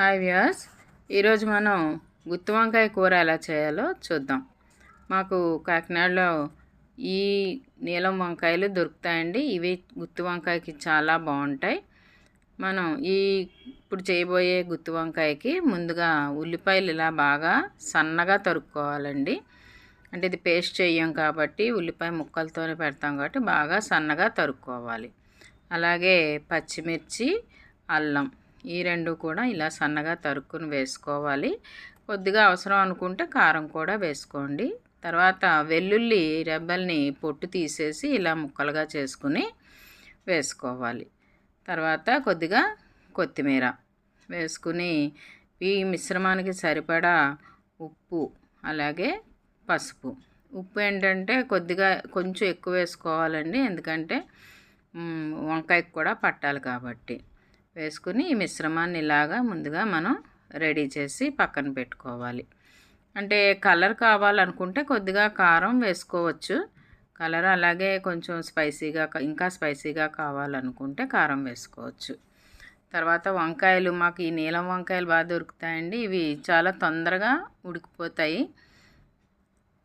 Hi Vyas ఈరోజు మనం గుత్తి వంకాయ కూర ఎలా చేయాలో చూద్దాం. మాకు కాకినాడలో ఈ నీలం వంకాయలు దొరుకుతాయండి. ఇవి గుత్తి వంకాయకి చాలా బాగుంటాయి. మనం ఈ ఇప్పుడు చేయబోయే గుత్తి వంకాయకి ముందుగా ఉల్లిపాయలు ఇలా బాగా సన్నగా తరుక్కోవాలండి. అంటే ఇది పేస్ట్ చేయం కాబట్టి ఉల్లిపాయ ముక్కలతోనే పెడతాం కాబట్టి బాగా సన్నగా తరుక్కోవాలి. అలాగే పచ్చిమిర్చి అల్లం ఈ రెండు కూడా ఇలా సన్నగా తరుక్కుని వేసుకోవాలి. కొద్దిగా అవసరం అనుకుంటే కారం కూడా వేసుకోండి. తర్వాత వెల్లుల్లి రెబ్బల్ని పొట్టు తీసేసి ఇలా ముక్కలుగా చేసుకుని వేసుకోవాలి. తర్వాత కొద్దిగా కొత్తిమీర వేసుకుని ఈ మిశ్రమానికి సరిపడా ఉప్పు అలాగే పసుపు. ఉప్పు ఏంటంటే కొద్దిగా కొంచెం ఎక్కువ వేసుకోవాలండి. ఎందుకంటే వంకాయకు కూడా పట్టాలి కాబట్టి. వేసుకుని ఈ మిశ్రమాన్ని ఇలాగా ముందుగా మనం రెడీ చేసి పక్కన పెట్టుకోవాలి. అంటే కలర్ కావాలనుకుంటే కొద్దిగా కారం వేసుకోవచ్చు. కలర్ అలాగే కొంచెం స్పైసీగా ఇంకా స్పైసీగా కావాలనుకుంటే కారం వేసుకోవచ్చు. తర్వాత వంకాయలు మాకు ఈ నీలం వంకాయలు బాగా దొరుకుతాయండి. ఇవి చాలా తొందరగా ఉడికిపోతాయి.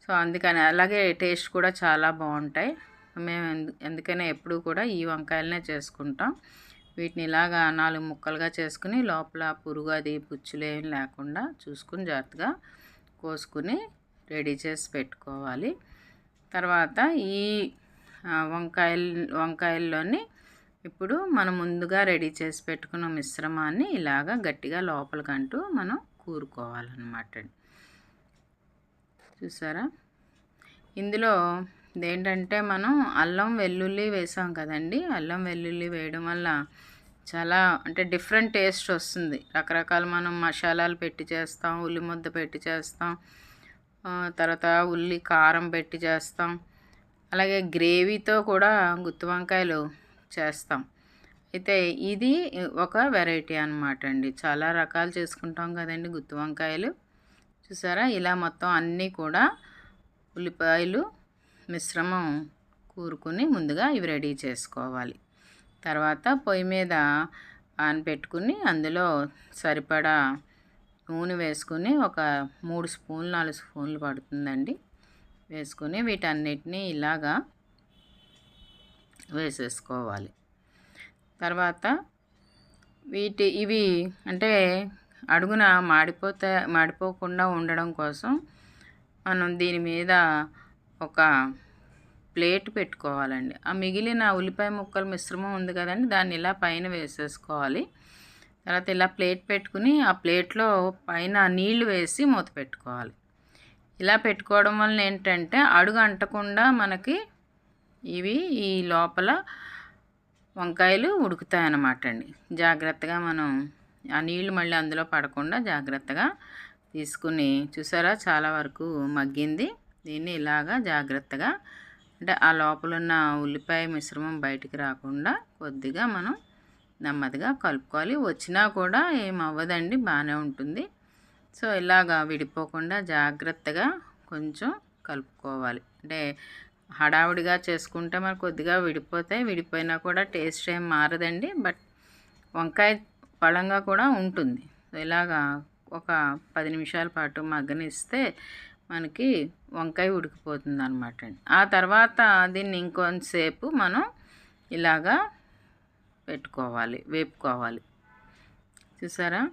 సో అందుకని అలాగే టేస్ట్ కూడా చాలా బాగుంటాయి. మేము అందుకనే ఎప్పుడు కూడా ఈ వంకాయలనే చేసుకుంటాం. వీటిని ఇలాగా నాలుగు ముక్కలుగా చేసుకుని లోపల పురుగు అది పుచ్చులు ఏమి లేకుండా చూసుకుని జాగ్రత్తగా కోసుకుని రెడీ చేసి పెట్టుకోవాలి. తర్వాత ఈ వంకాయలు వంకాయల్లోని ఇప్పుడు మనం ముందుగా రెడీ చేసి పెట్టుకున్న మిశ్రమాన్ని ఇలాగా గట్టిగా లోపలికంటూ మనం కూరుకోవాలన్నమాట చూసారా? ఇందులో ఇదేంటంటే మనం అల్లం వెల్లుల్లి వేసాం కదండి అల్లం వెల్లుల్లి వేయడం వల్ల చాలా అంటే డిఫరెంట్ టేస్ట్ వస్తుంది. రకరకాల మనం మసాలాలు పెట్టి చేస్తాం ఉల్లి ముద్ద పెట్టి చేస్తాం తర్వాత ఉల్లి కారం పెట్టి చేస్తాం అలాగే గ్రేవీతో కూడా గుత్తి వంకాయలు చేస్తాం. అయితే ఇది ఒక వెరైటీ అనమాట అండి. చాలా రకాలు చేసుకుంటాం కదండి గుత్తి వంకాయలు. చూసారా? ఇలా మొత్తం అన్నీ కూడా ఉల్లిపాయలు మిశ్రమం కూరుకుని ముందుగా ఇవి రెడీ చేసుకోవాలి. తర్వాత పొయ్యి మీద ఆన్ పెట్టుకుని అందులో సరిపడా నూనె వేసుకుని ఒక మూడు స్పూన్లు నాలుగు స్పూన్లు పడుతుందండి. వేసుకుని వీటన్నిటిని ఇలాగా వేసేసుకోవాలి. తర్వాత వీటి ఇవి అంటే అడుగున మాడిపోతే మాడిపోకుండా ఉండడం కోసం మనం దీని మీద ఒక ప్లేట్ పెట్టుకోవాలండి. ఆ మిగిలిన ఉల్లిపాయ ముక్కలు మిశ్రమం ఉంది కదండి దాన్ని ఇలా పైన వేసేసుకోవాలి. తర్వాత ఇలా ప్లేట్ పెట్టుకుని ఆ ప్లేట్లో పైన నీళ్ళు వేసి మూత పెట్టుకోవాలి. ఇలా పెట్టుకోవడం వల్ల ఏంటంటే అడుగు అంటకుండా మనకి ఇవి ఈ లోపల వంకాయలు ఉడుకుతాయి అన్నమాట అండి జాగ్రత్తగా మనం ఆ నీళ్ళు మళ్ళీ అందులో పడకుండా జాగ్రత్తగా తీసుకుని చూసారా? చాలా వరకు మగ్గింది. దీన్ని ఇలాగా జాగ్రత్తగా అంటే ఆ లోపల ఉన్న ఉల్లిపాయ మిశ్రమం బయటికి రాకుండా కొద్దిగా మనం నెమ్మదిగా కలుపుకోవాలి. వచ్చినా కూడా ఏం అవ్వదండి బాగానే ఉంటుంది. సో ఇలాగా విడిపోకుండా జాగ్రత్తగా కొంచెం కలుపుకోవాలి. అంటే హడావుడిగా చేసుకుంటే మరి కొద్దిగా విడిపోతాయి. విడిపోయినా కూడా టేస్ట్ ఏం మారదండి బట్ వంకాయ పళంగా కూడా ఉంటుంది. ఇలాగా ఒక పది నిమిషాల పాటు మగ్గనిస్తే మనకి వంకాయ ఉడికిపోతుంది అనమాట అండి. ఆ తర్వాత దీన్ని ఇంకొంతసేపు మనం ఇలాగా పెట్టుకోవాలి వేపుకోవాలి. చూసారా?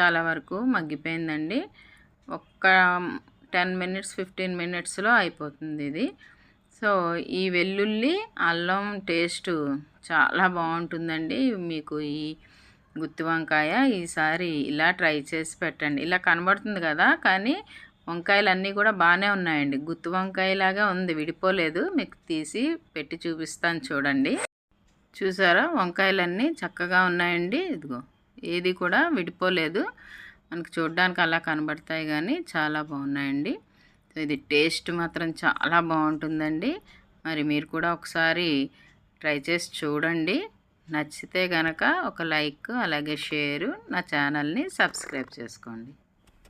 చాలా వరకు మగ్గిపోయిందండి. ఒక్క టెన్ మినిట్స్ ఫిఫ్టీన్ మినిట్స్లో అయిపోతుంది ఇది. సో ఈ వెల్లుల్లి అల్లం టేస్ట్ చాలా బాగుంటుందండి. మీకు ఈ గుత్తి వంకాయ ఈసారి ఇలా ట్రై చేసి పెట్టండి. ఇలా కనబడుతుంది కదా కానీ వంకాయలు అన్నీ కూడా బాగానే ఉన్నాయండి. గుత్తి వంకాయలాగా ఉంది. విడిపోలేదు. మీకు తీసి పెట్టి చూపిస్తాను చూడండి. చూసారా? వంకాయలన్నీ చక్కగా ఉన్నాయండి. ఇదిగో ఏది కూడా విడిపోలేదు. మనకు చూడడానికి అలా కనబడతాయి కానీ చాలా బాగున్నాయండి. ఇది టేస్ట్ మాత్రం చాలా బాగుంటుందండి. మరి మీరు కూడా ఒకసారి ట్రై చేసి చూడండి. నచ్చితే కనుక ఒక లైక్ అలాగే షేరు నా ఛానల్ని సబ్స్క్రైబ్ చేసుకోండి.